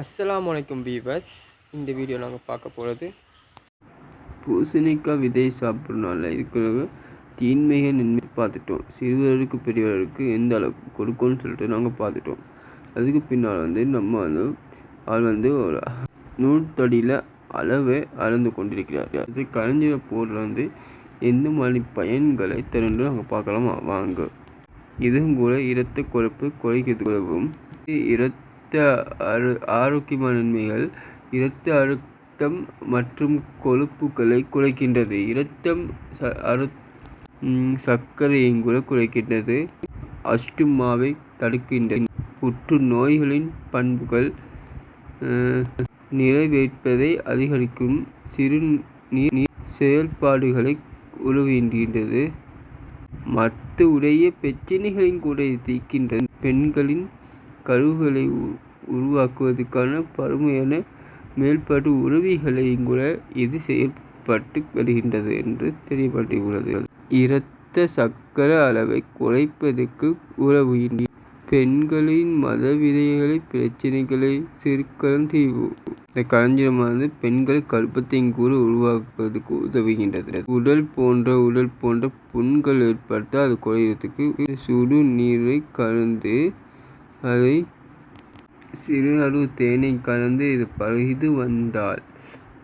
அஸ்லாம் வலைக்கும் பீவர்ஸ் இந்த வீடியோ நாங்கள் பார்க்க போகிறது பூசணிக்காய் விதை சாப்பிட்றதுனால இருக்கிற தீன்மைகள் நின்று பார்த்துட்டோம். சிறுவருக்கு பெரியவருக்கு எந்த அளவுக்கு கொடுக்கும்னு சொல்லிட்டு நாங்கள் பார்த்துட்டோம். அதுக்கு பின்னால் வந்து நம்ம வந்து அவர் வந்து ஒரு நூற்றடியில் அளவை அளந்து கொண்டிருக்கிறார். அது கலைஞர போர்டில் வந்து எந்த மாதிரி பயன்களை தருன்னு நாங்கள் பார்க்கலாம். வாங்க. இதுவும் கூட இரத்த கொழுப்பு குறைக்கிறது உதவும். இரத்த ஆரு ஆரோக்கியமான இரத்த அழுத்தம் மற்றும் கொழுப்புகளை குறைக்கின்றது. இரத்தம் ச- அரு சர்க்கரையும் கூட குறைக்கின்றது. அஸ்டுமாவை தடுக்கின்றது புற்றுநோய்களின் பண்புகள் நிறைவேற்பதை அதிகரிக்கும் சிறு நீர் செயல்பாடுகளை உருவின்றது மற்ற உடைய பிரச்சனைகளின் கூட தீர்க்கின்றது பெண்களின் கருவுகளை உ- உருவாக்குவதற்கான பருமையான மேல்பாட்டு உதவிகளையும் கூட இது செயல்பட்டு வருகின்றது என்று தெரியப்பட்டுள்ளது இரத்த சக்கர அளவை குறைப்பதற்கு உதவுகின்றது பெண்களின் மதவிதைகளை பிரச்சனைகளை சிறுக்களும் தீர்வு இந்த களஞ்சியமானது பெண்கள் கருப்பத்தையும் கூட உருவாக்குவதற்கு உதவுகின்றது. உடல் போன்ற உடல் போன்ற புண்கள் ஏற்பட்டால் அது குறைவதற்கு சுடு நீரை கலந்து அதை சிறு அளவு தேனை கலந்து இது பருகிது வந்தால்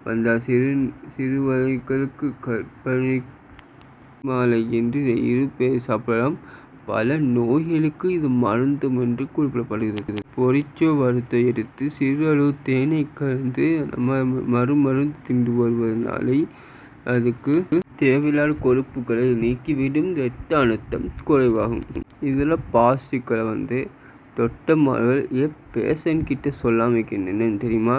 வந்தால் சிறு சிறுவர்களுக்கு கற்பனை மாலை என்று இரு பேர் சாப்பிடலாம். பல நோய்களுக்கு இது மருந்தும் என்று குறிப்பிடப்படுகிறது. பொரிச்சோ வறுத்தை எடுத்து சிறு அளவு தேனை கலந்து நம்ம மறுமருந்து தின்று வருவதனாலே அதுக்கு தேவையில்லாத கொழுப்புகளை நீக்கிவிடும் இரத்த அழுத்தம் குறைவாகும். இதில் பாசிக்களை வந்து தொட்ட மகள் ஏன் பேஷண்ட் கிட்ட சொல்லாமல் வைக்கணுன்னு தெரியுமா?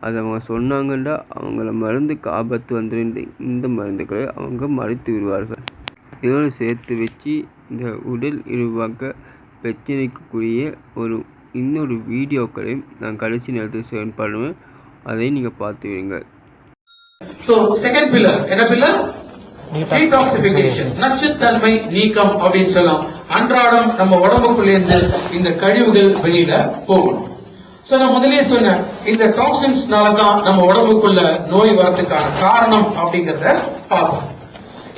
அதை அவங்க சொன்னாங்கன்னா அவங்கள மருந்துக்கு ஆபத்து வந்துருந்து இந்த மருந்துகளை அவங்க மறைத்து விடுவார்கள். இதோடு சேர்த்து வச்சு இந்த உடல் உருவாக்க பிரச்சனைக்குரிய ஒரு இன்னொரு வீடியோக்களையும் நான் கடைசி நேரத்தில் ஷேர் பண்ணுவேன் அதை நீங்கள் பார்த்து விடுங்க சோ செகண்ட் பில்லர் என்ன பில்லர் டீடாக்சிபிகேஷன் நச்சுத்தன்மை நீக்கம் அப்படின்னு சொல்லலாம். அன்றாடம் நம்ம உடம்புக்குள்ள இருந்து இந்த கழிவுகள் வெளியில போகணும் சோ நான் முதலே சொன்னேன் இந்த டாக்ஸின்ஸ்னால தான் நம்ம உடம்புக்குள்ள நோய் வரதுக்கான காரணம் அப்படிங்கறத பார்ப்போம்.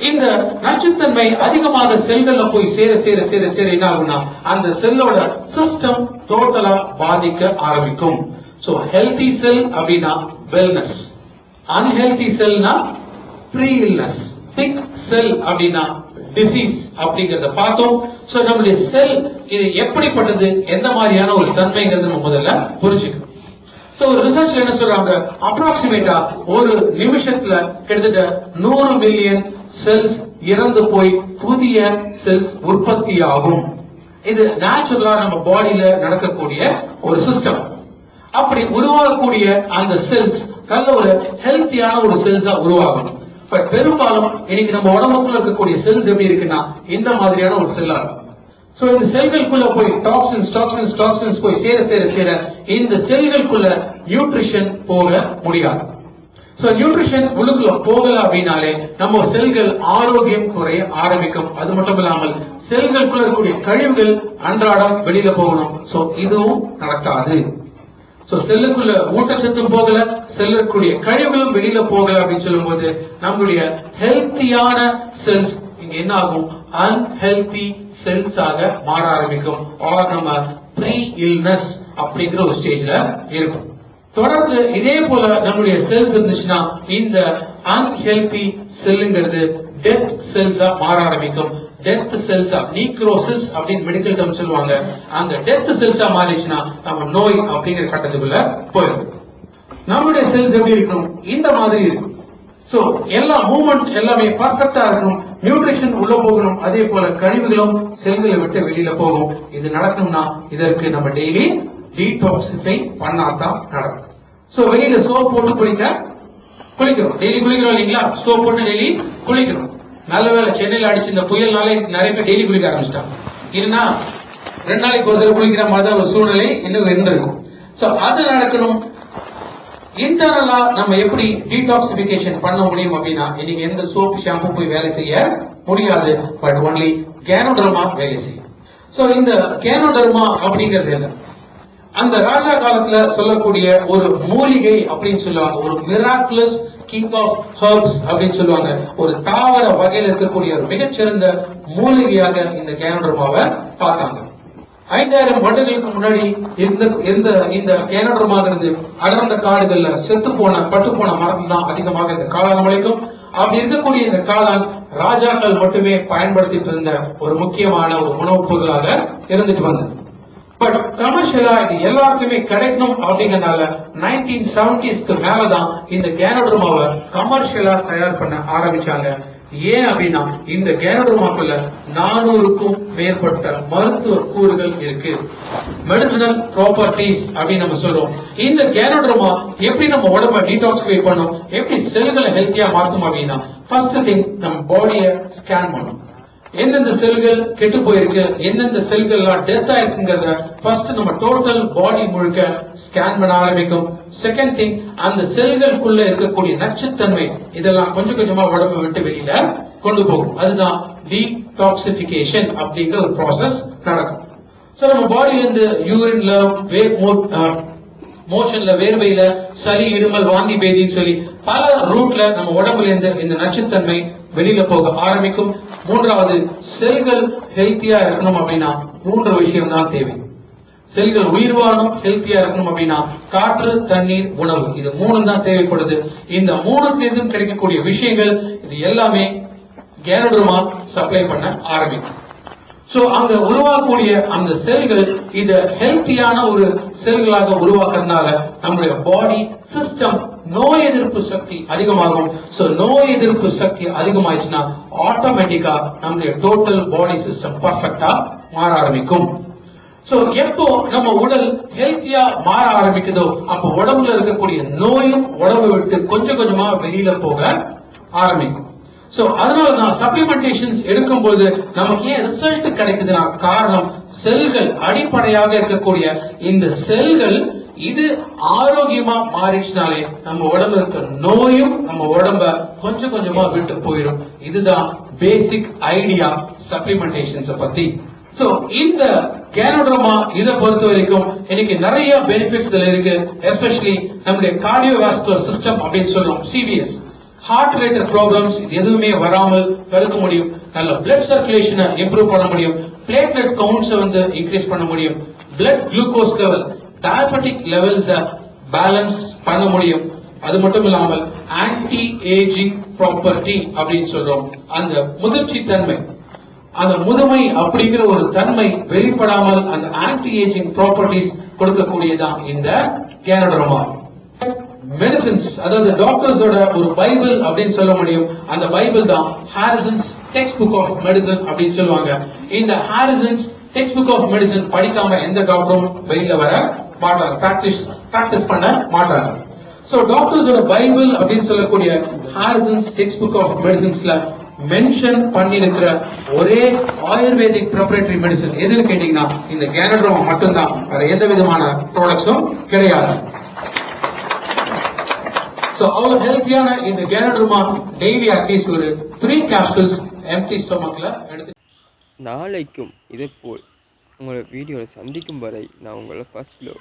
இந்த நச்சுத்தன்மை அதிகமாக செல்கள்ல போய் சேர சேர சேர சேர என்ன ஆகும்னா அந்த செல்லோட சிஸ்டம் டோட்டலா பாதிக்க ஆரம்பிக்கும். சோ ஹெல்தி செல் அப்படின்னா வெல்னஸ் அன்ஹெல்தி செல்னா ப்ரீ இல்னஸ் திக் செல் அப்படின்னா டிசீஸ் அப்படிங்கறத பார்த்தோம். சோ நம்முடைய செல் இது எப்படிப்பட்டது? எந்த மாதிரியான ஒரு தன்மைங்கிறது நம்ம முதல்ல புரிஞ்சுக்கணும். சோ ஒரு ரிசர்ச்ல என்ன சொல்றாங்க? அப்ராக்சிமேட்டா ஒரு நிமிஷத்துல கிட்டத்தட்ட நூறு மில்லியன் செல்ஸ் இறந்து போய் புதிய செல்ஸ் உற்பத்தி ஆகும். இது நேச்சுரலா நம்ம பாடியில நடக்கக்கூடிய ஒரு சிஸ்டம் அப்படி உருவாகக்கூடிய அந்த செல்ஸ் நல்ல ஒரு ஹெல்த்தியான ஒரு செல்ஸா உருவாகணும். பெரும்பாலும் இன்னைக்கு நம்ம உடம்புக்குள்ள இருக்கக்கூடிய செல்ஸ் எப்படி இருக்குன்னா இந்த மாதிரியான ஒரு செல்லா இருக்கும். சோ இந்த செல்களுக்குள்ள போய் டாக்ஸின்ஸ் டாக்ஸின்ஸ் டாக்ஸின்ஸ் போய் சேர சேர சேர இந்த செல்களுக்குள்ள நியூட்ரிஷன் போக முடியாது. சோ நியூட்ரிஷன் உள்ளுக்குள்ள போகல அப்படின்னாலே நம்ம செல்கள் ஆரோக்கியம் குறைய ஆரம்பிக்கும். அது மட்டும் இல்லாமல் செல்களுக்குள்ள இருக்கக்கூடிய கழிவுகள் அன்றாடம் வெளியில போகணும். சோ இதுவும் நடக்காது சோ செல்லுக்குள்ள ஊட்டச்சத்தும் போகல செல்லக்கூடிய கழிவுகளும் வெளியில போகல அப்படின்னு சொல்லும்போது நம்மளுடைய ஹெல்த்தியான செல்ஸ் இங்க என்ன ஆகும்? அன்ஹெல்தி செல்ஸ் ஆக மாற ஆரம்பிக்கும். ஆர் நம்ம ப்ரீ இல்னஸ் அப்படிங்கிற ஒரு ஸ்டேஜ்ல இருக்கும். தொடர்ந்து இதே போல நம்மளுடைய செல்ஸ் இருந்துச்சுன்னா இந்த அன்ஹெல்தி செல்லுங்கிறது டெத் செல்ஸா மாற ஆரம்பிக்கும். டெத் செல்ஸா நீக்ரோசிஸ் அப்படின்னு மெடிக்கல் டேர்ம் சொல்லுவாங்க. அந்த டெத் செல்ஸா மாறிச்சுன்னா நம்ம நோய் அப்படிங்கிற கட்டத்துக்குள்ள போயிடும். நம்மளுடைய செல்ஸ் எப்படி இருக்கணும்? இந்த மாதிரி இருக்கும். சோ எல்லா மூவ்மெண்ட் எல்லாமே பர்ஃபெக்டா இருக்கணும். நியூட்ரிஷன் உள்ள போகணும். அதே போல கழிவுகளும் செல்களை விட்டு வெளியில போகும். இது நடக்கணும்னா இதற்கு நம்ம டெய்லி டீடாக்சிஃபை பண்ணாதான் நடக்கும். சோ வெளியில சோப் போட்டு குளிக்க குளிக்கிறோம். டெய்லி குளிக்கிறோம் இல்லைங்களா? சோப் போட்டு டெய்லி குளிக்கிறோம். நல்ல வேளை சென்னையில் அடிச்சு இந்த புயல்னாலே நிறைய பேர் டெய்லி குளிக்க ஆரம்பிச்சிட்டாங்க. இல்லைன்னா ரெண்டு நாளைக்கு ஒரு தடவை குளிக்கிற மாதிரி ஒரு சூழ்நிலை இன்னும் இருந்திருக்கும். சோ அது நடக்கணும். இன்டர்னலா நம்ம எப்படி டீடாக்சிபிகேஷன் பண்ண முடியும் அப்படின்னா நீங்க எந்த சோப் ஷாம்பு போய் வேலை செய்ய முடியாது. பட் ஒன்லி கேனோடர்மா வேலை செய்யும். சோ இந்த கேனோடர்மா அப்படிங்கிறது என்ன? அந்த ராஜா காலத்துல சொல்லக்கூடிய ஒரு மூலிகை அப்படின்னு சொல்லுவாங்க. ஒரு மிராக்குலஸ் கிங் ஆஃப் ஹர்ப்ஸ் அப்படின்னு சொல்லுவாங்க. ஒரு தாவர வகையில் இருக்கக்கூடிய ஒரு மிகச்சிறந்த மூலிகையாக இந்த கேனோடர்மாவை பார்த்தாங்க. ஐந்தாயிரம் வருடங்களுக்கு முன்னாடி இந்த இந்த இந்த கேனோடர்மாங்கிறது அடர்ந்த காடுகள்ல செத்து போன பட்டு போன மரத்துல தான் அதிகமாக இந்த காளான் முளைக்கும் அப்படி இருக்கக்கூடிய இந்த காளான் ராஜாக்கள் மட்டுமே பயன்படுத்திட்டு இருந்த ஒரு முக்கியமான ஒரு உணவுப் பொருளாக இருந்துட்டு வந்தது. பட் கமர்ஷியலா இது எல்லாருக்குமே கிடைக்கணும் அப்படிங்கறதுனால நைன்டீன் செவன்டிஸ்க்கு மேலதான் இந்த கேனோட்ரோமாவை கமர்ஷியலா தயார் பண்ண ஆரம்பிச்சாங்க. ஏன் அப்படின்னா இந்த கேனோட்ரோமாக்குள்ள நானூறுக்கும் மேற்பட்ட மருத்துவ கூறுகள் இருக்கு. மெடிசினல் ப்ராப்பர்ட்டிஸ் அப்படின்னு நம்ம சொல்றோம். இந்த கேனோட்ரோமா எப்படி நம்ம உடம்ப டீடாக்ஸிஃபை பண்ணும்? எப்படி செல்களை ஹெல்த்தியா மாத்தும் அப்படின்னா ஃபர்ஸ்ட் திங் நம்ம பாடியை ஸ்கேன் பண்ணும் எந்தெந்த செல்கள் கெட்டு போயிருக்கு எந்தெந்த செல்கள் டெத் ஆயிருக்குங்கிறத ஃபர்ஸ்ட் நம்ம டோட்டல் பாடி முழுக்க ஸ்கேன் பண்ண ஆரம்பிக்கும். செகண்ட் திங் அந்த செல்களுக்குள்ள இருக்கக்கூடிய நச்சுத்தன்மை இதெல்லாம் கொஞ்சம் கொஞ்சமா உடம்பு விட்டு வெளியில கொண்டு போகும். அதுதான் டீடாக்சிபிகேஷன் அப்படிங்கிற ஒரு ப்ராசஸ் நடக்கும். சோ நம்ம பாடியில இருந்து யூரின்ல மோஷன்ல வேர்வையில சளி இருமல் வாந்தி பேதின்னு சொல்லி பல ரூட்ல நம்ம உடம்புல இருந்து இந்த நச்சுத்தன்மை வெளியில போக ஆரம்பிக்கும். மூன்றாவது செல்கள் ஹெல்த்தியா இருக்கணும் அப்படின்னா மூன்று விஷயம் தான் தேவை. செல்கள் உயிர் வாழணும் ஹெல்த்தியா இருக்கணும் அப்படின்னா காற்று தண்ணீர் உணவு. இது மூணு தான் தேவைப்படுது. இந்த மூணு சேர்ந்தும் கிடைக்கக்கூடிய விஷயங்கள் இது எல்லாமே கேனோடர்மா சப்ளை பண்ண ஆரம்பிக்கும். சோ அங்க உருவாக்கக்கூடிய அந்த செல்கள் இத ஹெல்த்தியான ஒரு செல்களாக உருவாக்குறதுனால நம்முடைய பாடி சிஸ்டம் நோய் எதிர்ப்பு சக்தி அதிகமாகும். சோ நோய் எதிர்ப்பு சக்தி அதிகமாயிடுச்சுன்னா ஆட்டோமேட்டிக்கா நம்முடைய டோட்டல் பாடி சிஸ்டம் பர்ஃபெக்டா மாற ஆரம்பிக்கும். சோ எப்போ நம்ம உடல் ஹெல்த்தியா மாற ஆரம்பிக்குதோ அப்போ உடம்புல இருக்கக்கூடிய நோயும் உடம்பு விட்டு கொஞ்சம் கொஞ்சமா வெளியில போக ஆரம்பிக்கும். சோ அதனால தான் சப்ளிமெண்டேஷன்ஸ் எடுக்கும்போது நமக்கு ஏன் ரிசல்ட் கிடைக்குதுன்னா காரணம் செல்கள் அடிப்படையாக இருக்கக்கூடிய இந்த செல்கள் இது ஆரோக்கியமா மாறிச்சுனாலே நம்ம உடம்புல இருக்க நோயும் நம்ம உடம்ப கொஞ்சம் கொஞ்சமா விட்டு போயிடும் இதுதான் பேசிக் ஐடியா சப்ளிமெண்டேஷன்ஸ் பத்தி. சோ இந்த கேனோட்ரோமா இதை பொறுத்த வரைக்கும் இன்னைக்கு நிறைய பெனிஃபிட்ஸ் இருக்கு. எஸ்பெஷலி நம்முடைய கார்டியோவாஸ்குலர் சிஸ்டம் அப்படின்னு சொல்லுவோம் சிபிஎஸ் ஹார்ட் ரிலேட்டட் ப்ராப்ளம்ஸ் எதுவுமே வராமல் தடுக்க முடியும். நல்ல பிளட் சர்க்குலேஷனை இம்ப்ரூவ் பண்ண முடியும். பிளேட்லெட் கவுண்ட்ஸ் வந்து இன்க்ரீஸ் பண்ண முடியும். Blood glucose level diabetic levels balance பண்ண முடியும். அது மட்டும் இல்லாமல் ஆன்டி ஏஜிங் ப்ராப்பர்ட்டி அப்படின்னு சொல்றோம். அந்த முதிர்ச்சி தன்மை. அந்த முதுமை அப்படிங்கிற ஒரு தன்மை வெளிப்படாமல் அந்த ஆன்டி ஏஜிங் ப்ராப்பர்ட்டிஸ் கொடுக்கக்கூடியதான் இந்த கேனடோரமா மெடிசின்ஸ் அதாவது டாக்டர்ஸோட ஒரு பைபிள் அப்படின்னு சொல்ல முடியும். அந்த பைபிள் தான் Harrison's text book of medicine அப்படின்னு சொல்லுவாங்க. இந்த Harrison's text book of medicine படிக்காம எந்த டாக்டரும் வெளியில வர மாட்டாங்க பிராக்டிஸ் பிராக்டிஸ் பண்ண மாட்டாங்க சோ டாக்டர்ஸோட பைபிள் அப்படின்னு சொல்லக்கூடிய ஹாரிசன்ஸ் டெக்ஸ்ட் புக் ஆஃப் மெடிசன்ஸ்ல மென்ஷன் பண்ணிருக்கிற ஒரே ஆயுர்வேதிக் ப்ரொப்ரேட்டரி மெடிசன் எதுன்னு கேட்டீங்கன்னா இந்த கேனட்ரோமா மட்டும்தான். வேற எந்த விதமான ப்ராடக்ட்ஸும் கிடையாது. ஸோ அவ்வளோ ஹெல்த்தியான இந்த கேனட்ருமான் டெய்லி அட்லீஸ்ட் ஒரு த்ரீ கேப்சூல்ஸ் எம்டி ஸ்டொமக்ல எடுத்து நாளைக்கும் இதே போல் உங்களை வீடியோவில் சந்திக்கும் வரை நான் உங்களை ஃபர்ஸ்ட் லோ